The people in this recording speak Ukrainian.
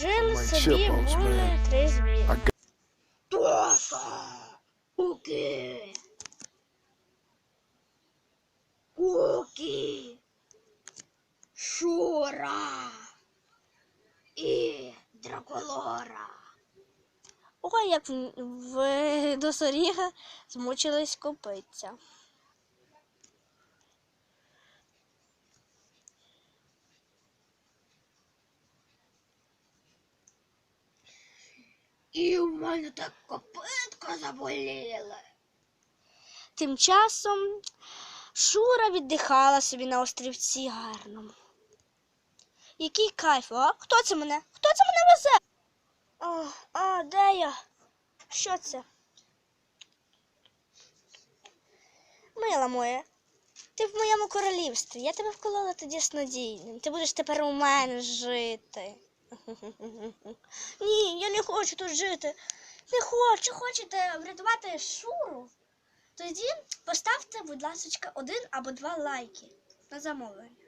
Жили собі були три got- Тоша! Куки! Куки! Шура! І Драколора. Ой, як в, в досоріга змучились копитися. І в мене так копитка заболіла. Тим часом Шура віддихала собі на острівці гарному. Який кайф, а? Хто це мене? Хто це мене везе? А, а де я? Що це? Мила моя, ти в моєму королівстві. Я тебе вколола тоді снодійним. Ти будеш тепер у мене жити. Ні, я не хочу тут жити. Не хочу, хочете врятувати Шуру? Тоді поставте, будь ласка, один або два лайки на замовлення.